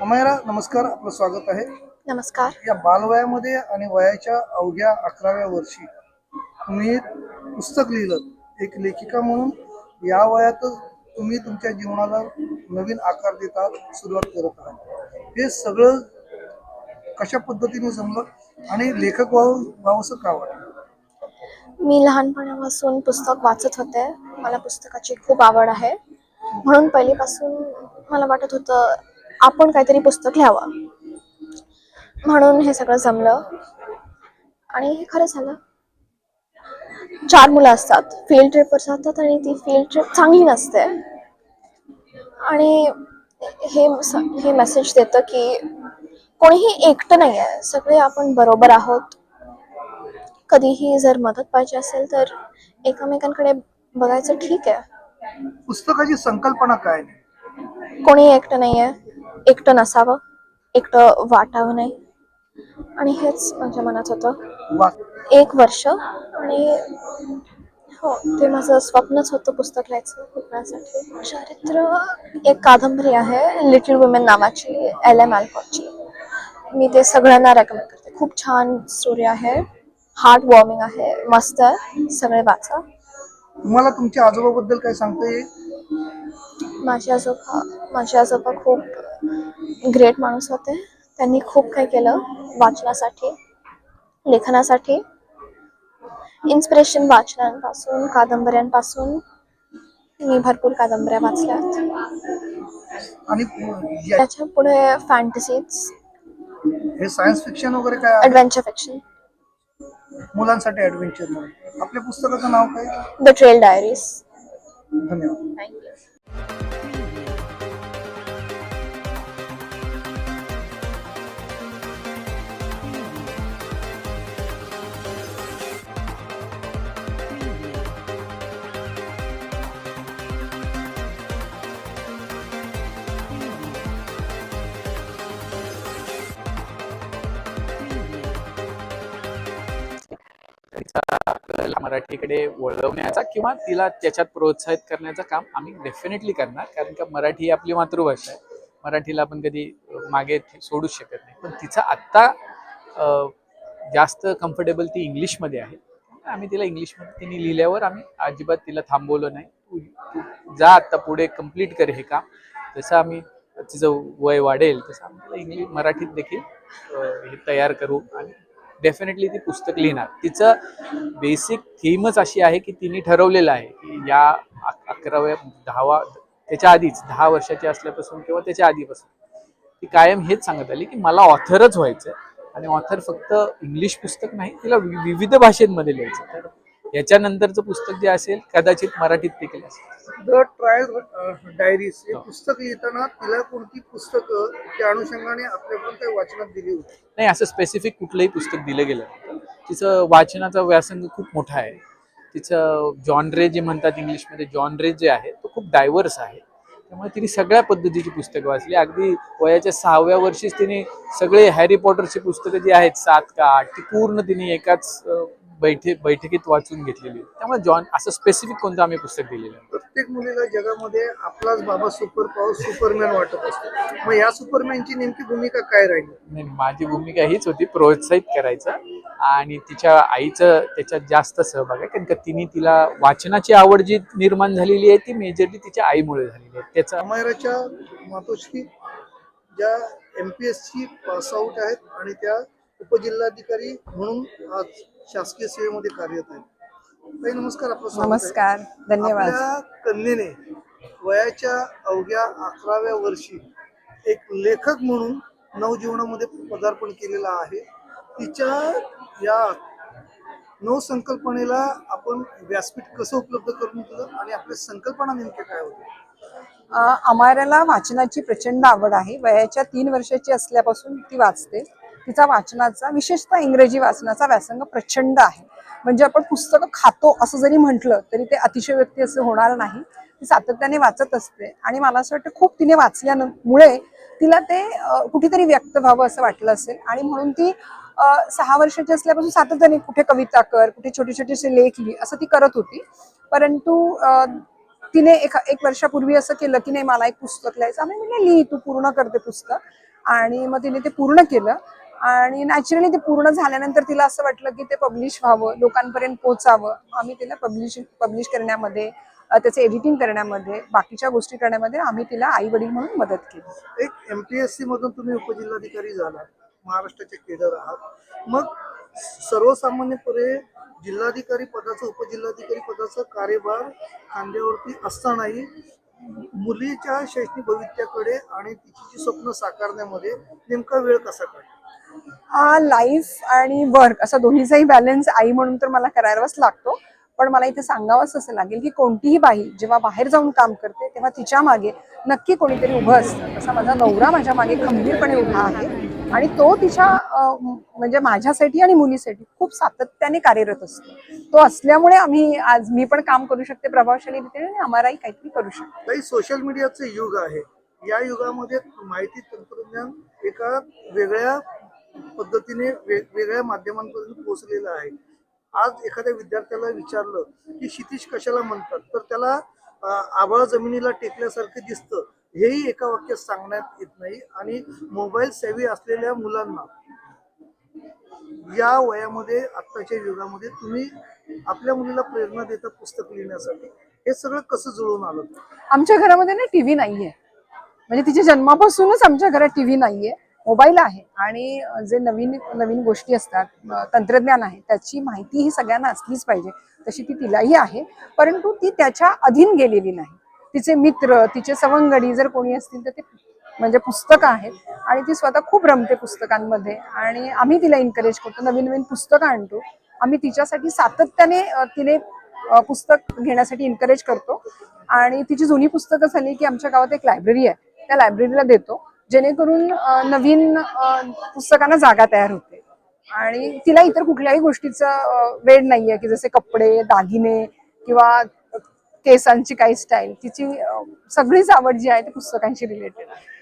अमयरा नमस्कार. आपलं स्वागत आहे. नमस्कार. या बालवयामध्ये आणि वयाच्या अवघ्या अकराव्या वर्षी तुम्ही एक पुस्तक लिहिलं एक लेखिका म्हणून. या वयातच तुम्ही तुमच्या जीवनाला नवीन आकार देतात सुरुवात करत आहात. हे सगळं कशा पद्धतीने जमलं आणि लेखक व्हावं व्हावंसं का वाटलं? मी लहानपणापासून पुस्तक वाचत होते. मला पुस्तकाची खूप आवड आहे. म्हणून पहिलीपासून मला वाटत होतं आपण काहीतरी पुस्तक लिहावं. म्हणून हे सगळं जमलं. आणि हे खरं झालं. चार मुलं असतात. फील्ड ट्रिपवर जातात आणि ती फील्ड ट्रिप चांगली नसते. आणि हे हे मेसेज देतं की कोणीही एकटं नाही आहे सगळे आपण बरोबर आहोत. कधीही जर मदत पाहिजे असेल तर एकमेकांकडे बघायचं ठीक आहे. पुस्तकाची संकल्पना काय कोणी एकटं नाही आहे एकटं नसावं एकटं वाटावं नाही. आणि हेच माझ्या मनात होतं. एक वर्ष आणि हो ते माझं स्वप्नच होतं पुस्तक लिहायचं शिकण्यासाठी चारित्र एक कादंबरी आहे लिटल वुमेन नावाची एल एम अल्फॉची मी ते सगळ्यांना रेकमेंड करते. खूप छान स्टोरी आहे. हार्ट वॉर्मिंग आहे. मस्त आहे. सगळे वाचा. तुम्हाला तुमच्या आजोबाबद्दल काय सांगता येईल? माझे आजोबा माझे आजोबा खूप ग्रेट माणूस होते. त्यांनी खूप काही केलं वाचनासाठी लेखनासाठी. इन्स्पिरेशन वाचनांपासून कादंबऱ्यांपासून. मी भरपूर कादंबऱ्या वाचल्यात. आणि या- त्याच्या पुढे फॅन्टसीज हे सायन्स फिक्शन वगैरे काय आहे? ॲडव्हेंचर फिक्शन मुलांसाठी ऍडव्हेंचर म्हणून. आपल्या पुस्तकाचं नाव काय? द ट्रेल डायरीज धन्यवाद. थँक्यू तिचा मराठीकडे वळवण्याचा किंवा तिला त्याच्यात प्रोत्साहित करण्याचं काम आम्ही डेफिनेटली करणार. कारण का मराठी ही आपली मातृभाषा आहे. मराठीला आपण कधी मागे सोडूच शकत नाही. पण तिचा आत्ता जास्त कम्फर्टेबल ती इंग्लिशमध्ये आहे. आम्ही तिला इंग्लिशमध्ये तिने लिहिल्यावर आम्ही अजिबात तिला थांबवलं नाही. तू तू जा आत्ता पुढे कंप्लीट कर हे काम. जसं आम्ही तिचं वय वाढेल तसं आम्ही तिला इंग्लिश मराठीत देखील हे तयार करू आणि डेफिनेटली ती पुस्तक लिहिणार. तिचं बेसिक थीमच अशी आहे की तिने ठरवलेलं आहे की या अकराव्या दहावा त्याच्या आधीच दहा वर्षाची असल्यापासून किंवा त्याच्या आधीपासून. ती कायम हेच सांगत आली की मला ऑथरच व्हायचं आणि ऑथर फक्त इंग्लिश पुस्तक नाही तिला वि- विविध भाषेमध्ये लिहायचं तर याच्यानंतरचं पुस्तक जे असेल कदाचित मराठीत देखील असेल. द ट्रायल डायरीज हे पुस्तक लिहिताना तिला कोणती पुस्तकं त्या अनुषंगाने आपल्याकडून काही वाचनात दिली होती? नाही असं स्पेसिफिक कुठलंही पुस्तक दिलं गेलं. तिचं वाचनाचा व्यासंग खूप मोठा आहे. तिचं जॉनरे जे म्हणतात इंग्लिशमध्ये जॉनरे जे आहे तो खूप डायव्हर्स आहे. त्यामुळे तिने सगळ्या पद्धतीची पुस्तकं वाचली. अगदी वयाच्या सहाव्या वर्षीच तिने सगळे हॅरी पॉटरची पुस्तकं जी आहेत सात का आठ ती पूर्ण तिने एकाच बैठे बैठकीत वाचून घेतलेली आहे. त्यामुळे जॉन असं स्पेसिफिक कोणतं आम्ही पुस्तक दिलेलं नाही. प्रत्येक मुलीला जगामध्ये आपलाच बाबा सुपर पॉवर सुपरमॅन वाटत असतो मग या सुपरमॅनची नेमकी भूमिका काय राहिली नाही माझी भूमिका हीच होती प्रोत्साहित करायचं आणि तिच्या आईचं त्याच्यात जास्त सहभाग आहे कारण का तिने तिला वाचनाची आवड जी निर्माण झालेली आहे ती मेजरली तिच्या आईमुळे झालेली आहे त्याचा अमायराच्या मातोश्री ज्या एम पी एस सी आहेत आणि त्या उपजिल्हाधिकारी म्हणून आज शासकीय सेवेमध्ये कार्यरत आहेत. ताई नमस्कार आपलं स्वागत आहे. नमस्कार धन्यवाद. आपल्या कन्येने वयाच्या अवघ्या अकराव्या वर्षी एक लेखक म्हणून नवजीवनामध्ये पदार्पण केलेलं आहे. तिच्या या नवसंकल्पनेला आपण व्यासपीठ कसं उपलब्ध करून दिलं आणि आपल्या संकल्पना नेमक्या काय होत्या? अ, वाचनाची प्रचंड आवड आहे. वयाच्या तीन वर्षाची असल्यापासून ती वाचते. तिचा वाचनाचा विशेषतः इंग्रजी वाचनाचा व्यासंग प्रचंड आहे. म्हणजे आपण पुस्तकं खातो असं जरी म्हटलं तरी ते अतिशय व्यक्ती असं होणार नाही. ती सातत्याने वाचत असते. आणि मला असं वाटतं खूप तिने वाचल्यामुळे तिला ते कुठेतरी व्यक्त व्हावं असं वाटलं असेल. आणि म्हणून ती सहा वर्षाची असल्यापासून सातत्याने कुठे कविता कर कुठे छोटे छोटेसे लेख लिही असं ती करत होती. परंतु तिने एक एक वर्षापूर्वी असं केलं की नाही मला एक पुस्तक लिहायचं आम्ही म्हणजे लिही तू पूर्ण करते पुस्तक. आणि मग तिने ते पूर्ण केलं. आणि नॅचरली ते पूर्ण झाल्यानंतर तिला असं वाटलं की ते पब्लिश व्हावं लोकांपर्यंत पोचावं आम्ही तिला पब्लिश पब्लिश करण्यामध्ये त्याचं एडिटिंग करण्यामध्ये बाकीच्या गोष्टी करण्यामध्ये आम्ही तिला आई वडील म्हणून मदत केली. एक एमपीएससी मधून तुम्ही उपजिल्हाधिकारी झाला महाराष्ट्राचे केडर आहात. मग सर्वसामान्यपणे जिल्हाधिकारी पदाचं उपजिल्हाधिकारी पदाचा कार्यभार खांद्यावरती असतानाही मुलीच्या शैक्षणिक भविष्याकडे आणि तिची जी स्वप्न साकारण्यामध्ये नेमका वेळ कसा काढतो लाईफ आणि वर्क असा दोन्हीचाही बॅलन्स आई म्हणून तर मला करायलाच लागतो. पण मला इथे सांगावंच असं लागेल की कोणतीही बाई जेव्हा बाहेर जाऊन काम करते तेव्हा तिच्यामागे नक्की कोणीतरी उभं असतं. तसा माझा नवरा माझ्या मागे खंबीरपणे उभा आहे. आणि तो तिच्या म्हणजे माझ्यासाठी आणि मुलीसाठी खूप सातत्याने कार्यरत असतो. तो असल्यामुळे आम्ही आज मी पण काम करू शकते प्रभावशाली रीतीने आणि आम्हालाही काहीतरी करू शकतो. सोशल मीडियाचं युग आहे. या युगामध्ये माहिती तंत्रज्ञान एका वेगळ्या पद्धतीने वेगवेगळ्या माध्यमांपर्यंत पोहोचलेलं आहे. आज एखाद्या विद्यार्थ्याला विचारलं की क्षितिज कशाला म्हणतात? तर त्याला आभाळ जमिनीला टेकल्यासारखं दिसतं. हेही एका वाक्यात सांगण्यात येत नाही आणि मोबाईल सेवी असलेल्या मुलांना या वयामध्ये आत्ताच्या युगामध्ये तुम्ही आपल्या मुलीला प्रेरणा देता पुस्तक लिहिण्यासाठी. हे सगळं कसं जुळून आलं? आमच्या घरामध्ये ना टीव्ही नाहीये. म्हणजे तिच्या जन्मापासूनच आमच्या घरात टीव्ही नाहीये. मोबाईल आहे आणि जे नवीन नवीन गोष्टी असतात तंत्रज्ञान आहे त्याची माहिती ही सगळ्यांना असलीच पाहिजे तशी ती तिलाही आहे. परंतु ती त्याच्या अधीन गेलेली नाही. तिचे मित्र तिचे सवंगडी जर कोणी असतील तर ते म्हणजे पुस्तकं आहेत आणि ती स्वतः खूप रमते पुस्तकांमध्ये आणि आम्ही तिला एनकरेज करतो नवीन नवीन पुस्तकं आणतो. आम्ही तिच्यासाठी सातत्याने तिने पुस्तक घेण्यासाठी एनकरेज करतो. आणि तिची जुनी पुस्तकं झाली की आमच्या गावात एक लायब्ररी आहे. त्या लायब्ररीला देतो. जेणेकरून नवीन पुस्तकांना जागा तयार होते. आणि तिला इतर कुठल्याही गोष्टीचा वेळ नाहीये की जसे कपडे दागिने किंवा केसांची काही स्टाईल तिची सगळीच आवड जी आहे ती पुस्तकांची रिलेटेड आहे.